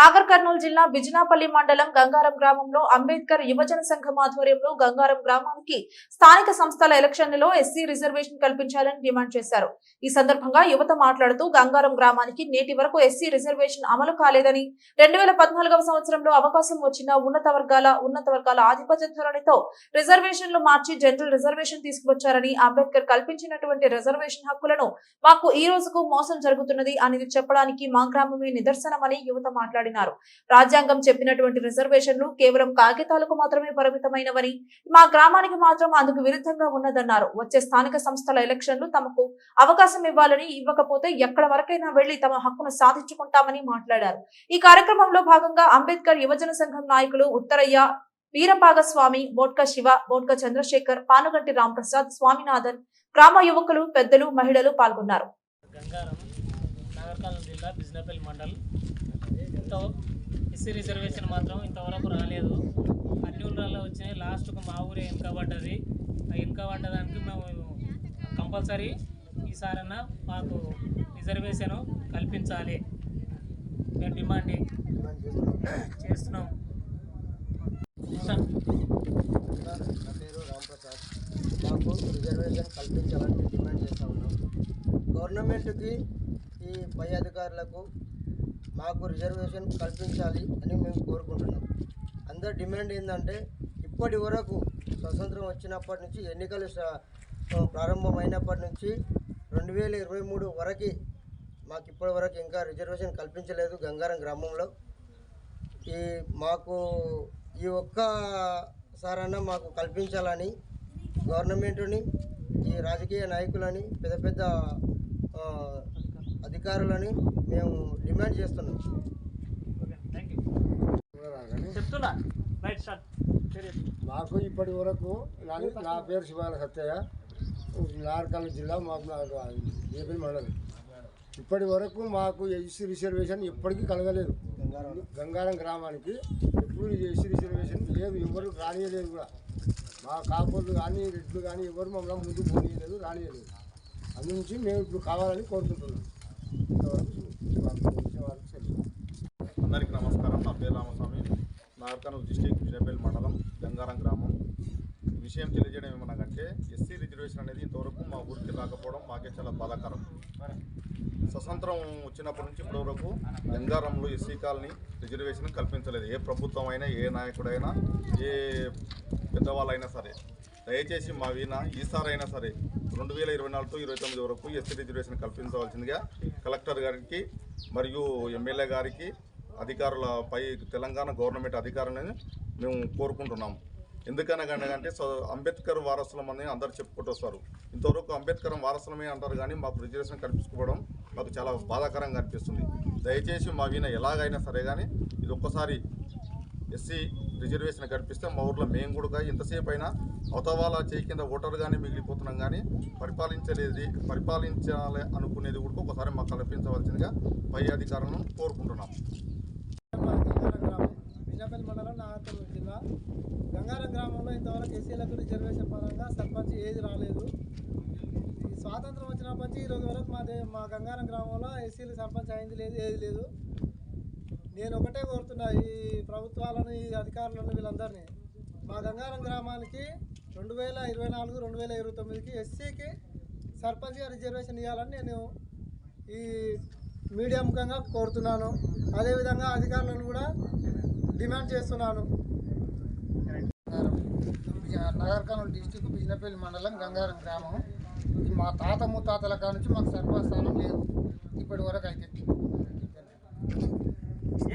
నాగర్ కర్నూలు జిల్లా బిజినాపల్లి మండలం గంగారం గ్రామంలో అంబేద్కర్ యువజన సంఘం ఆధ్వర్యంలో గంగారం గ్రామానికి స్థానిక సంస్థల ఎలక్షన్లలో ఎస్సీ రిజర్వేషన్ కల్పించాలని డిమాండ్ చేశారు. ఈ సందర్భంగా యువత మాట్లాడుతూ గంగారం గ్రామానికి నేటి వరకు ఎస్సీ రిజర్వేషన్ అమలు కాలేదని రెండు వేల పద్నాలుగవ సంవత్సరంలో అవకాశం వచ్చిన ఉన్నత వర్గాల ఉన్నత వర్గాల ఆధిపత్య ధోరణితో రిజర్వేషన్లు మార్చి జనరల్ రిజర్వేషన్ తీసుకువచ్చారని అంబేద్కర్ కల్పించినటువంటి రిజర్వేషన్ హక్కులను మాకు ఈ రోజుకు మోసం జరుగుతున్నది అనేది చెప్పడానికి మా గ్రామమే నిదర్శనమని యువత మండిపడినారు రాజ్యాంగం చెప్పినటువంటి రిజర్వేషన్లు కేవలం కాగితాలకు మాత్రమే పరిమితమైనవని మా గ్రామానికి మాత్రం అందుకు విరుద్ధంగా ఉన్నదన్నారు. వచ్చే స్థానిక సంస్థల ఎలక్షన్లు తమకు అవకాశం ఇవ్వాలని ఇవ్వకపోతే ఎక్కడ వరకైనా వెళ్ళి తమ హక్కును సాధించుకుంటామని మాట్లాడారు. ఈ కార్యక్రమంలో భాగంగా అంబేద్కర్ యువజన సంఘం నాయకులు ఉత్తరయ్య వీరభాగస్వామి బోట్క శివ బోట్క చంద్రశేఖర్ పానుగంటి రాంప్రసాద్ స్వామినాథన్ గ్రామ యువకులు పెద్దలు మహిళలు పాల్గొన్నారు. గంగారం నాగర్కర్నూలు జిల్లా బిజినపల్లి మండలం ఇంత ఎస్సీ రిజర్వేషన్ మాత్రం ఇంతవరకు రాలేదు. అన్ని ఊళ్ళల్లో వచ్చినాయి. లాస్ట్కు మా ఊరే వెనుకబడ్డది ఆ వెనుకబడ్డదానికి మేము కంపల్సరీ ఈసారన్నా మాకు రిజర్వేషన్ కల్పించాలి. మేము డిమాండ్ చేస్తున్నాం. నా పేరు రాంప్రసాద్. మాకు రిజర్వేషన్ కల్పించాలని డిమాండ్ చేస్తూ ఉన్నాం. గవర్నమెంట్కి ఈ పై అధికారులకు మాకు రిజర్వేషన్ కల్పించాలి అని మేము కోరుకుంటున్నాం. అందరి డిమాండ్ ఏంటంటే ఇప్పటి వరకు స్వతంత్రం వచ్చినప్పటి నుంచి ఎన్నికలు ప్రారంభమైనప్పటి నుంచి రెండు వేల ఇరవై మూడు వరకు మాకు ఇప్పటి వరకు ఇంకా రిజర్వేషన్ కల్పించలేదు గంగారం గ్రామంలో. ఈ మాకు ఈ ఒక్క సారన్నా మాకు కల్పించాలని గవర్నమెంట్ని ఈ రాజకీయ నాయకులని పెద్ద పెద్ద అధికారులని మేము డిమాండ్ చేస్తున్నాం. చెప్తున్నా. మాకు ఇప్పటి వరకు నా- పేరు శివాల సత్తయ్య నార్కల్ జిల్లా మాకు ఏపీ మండలం. ఇప్పటి వరకు మాకు ఎస్సీ రిజర్వేషన్ ఎప్పటికీ కలగలేదు. గంగారం గ్రామానికి ఎప్పుడు ఎస్సీ రిజర్వేషన్ లేదు ఎవరు రానియలేదు కూడా. మా కాపులు కానీ రెడ్లు కానీ ఎవరు మమ్మల్ని ముందు పోనీయలేదు రానియలేదు. అందు నుంచి మేము ఇప్పుడు కావాలని కోరుకుంటున్నాం. నాగర్కర్నూలు డిస్టిక్ విజయపల్లి మండలం గంగారం గ్రామం. విషయం తెలియజేయడం ఏమనగంటే ఎస్సీ రిజర్వేషన్ అనేది ఇంతవరకు మా ఊరికి రాకపోవడం మాకే చాలా బాధాకరం. స్వతంత్రం వచ్చినప్పటి నుంచి ఇప్పటి వరకు గంగారంలో ఎస్సీ కాలనీ రిజర్వేషన్ కల్పించలేదు. ఏ ప్రభుత్వం అయినా ఏ నాయకుడైనా ఏ పెద్దవాళ్ళైనా సరే దయచేసి మా వీణ ఈసారైనా సరే రెండు వేల ఇరవై నాలుగు ఇరవై తొమ్మిది వరకు ఎస్సీ రిజర్వేషన్ కల్పించవలసిందిగా కలెక్టర్ గారికి మరియు ఎమ్మెల్యే గారికి అధికారులపై తెలంగాణ గవర్నమెంట్ అధికారులని మేము కోరుకుంటున్నాం అంటే సో అంబేద్కర్ వారసులమని అందరు చెప్పుకుంటూ వస్తారు. ఇంతవరకు అంబేద్కర్ వారసులమే అంటారు కానీ మాకు రిజర్వేషన్ కల్పించుకోవడం మాకు చాలా బాధాకరంగా అనిపిస్తుంది. దయచేసి మా వీణ ఎలాగైనా సరే కానీ ఇది ఒక్కసారి ఎస్సీ రిజర్వేషన్ కల్పిస్తే మా ఊర్లో మేము కూడా ఎంతసేపు అయినా అవతవాల చేయి కింద ఓటర్గానే మిగిలిపోతున్నాం కానీ పరిపాలించలేది పరిపాలించాలి అనుకునేది కూడా ఒకసారి మాకు కల్పించవలసిందిగా పై అధికారులను కోరుకుంటున్నాం గంగారం గ్రామం బిజాపల్లి మండలం నాగర్కర్నూలు జిల్లా గంగారం గ్రామంలో ఇంతవరకు ఎస్సీలకు రిజర్వేషన్ పరంగా సర్పంచ్ ఏది రాలేదు. ఈ స్వాతంత్రం వచ్చినప్పటి నుంచి ఈరోజు వరకు మా దే మా గంగారం గ్రామంలో ఎస్సీలు సర్పంచ్ అయింది లేదు ఏది లేదు. నేను ఒకటే కోరుతున్నా ఈ ప్రభుత్వాలను ఈ అధికారులను వీళ్ళందరినీ. మా గంగారం గ్రామానికి రెండు వేల ఇరవై నాలుగు రెండు వేల ఇరవై తొమ్మిదికి ఎస్సీకి సర్పంచ్గా రిజర్వేషన్ ఇవ్వాలని నేను ఈ మీడియా ముఖంగా కోరుతున్నాను. అదేవిధంగా అధికారులను కూడా డిమాండ్ చేస్తున్నాను. నగర్ కర్నూలు డిస్టిక్ బిజినపల్లి మండలం గంగారం గ్రామం. ఇది మా తాత ముత్తాతల కాడ నుంచి మాకు సర్పంచ్ స్థానం లేదు. ఇప్పటి వరకు అయితే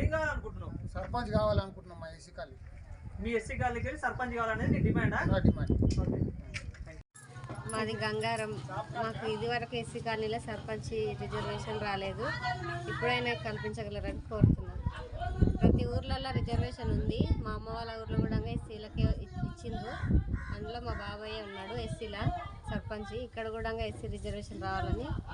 ఏం కావాలనుకుంటున్నావు? సర్పంచ్ కావాలనుకుంటున్నాం మా ఎస్సీ కాలి మీ ఎస్సీ వెళ్ళి సర్పంచ్ కావాలనేది డిమాండా? డిమాండ్. మాది గంగారం. మాకు ఇదివరకు ఎస్సీ కాలనీలో సర్పంచ్ రిజర్వేషన్ రాలేదు. ఇప్పుడైనా కల్పించగలరని కోరుతున్నాను ప్రతి ఊర్లలో రిజర్వేషన్ ఉంది. మా అమ్మ వాళ్ళ ఊర్లో కూడా ఎస్సీలకే ఇచ్చిండ్రు అందులో మా బాబాయ్ ఉన్నాడు ఎస్సీల సర్పంచ్. ఇక్కడ కూడా ఎస్సీ రిజర్వేషన్ రావాలని.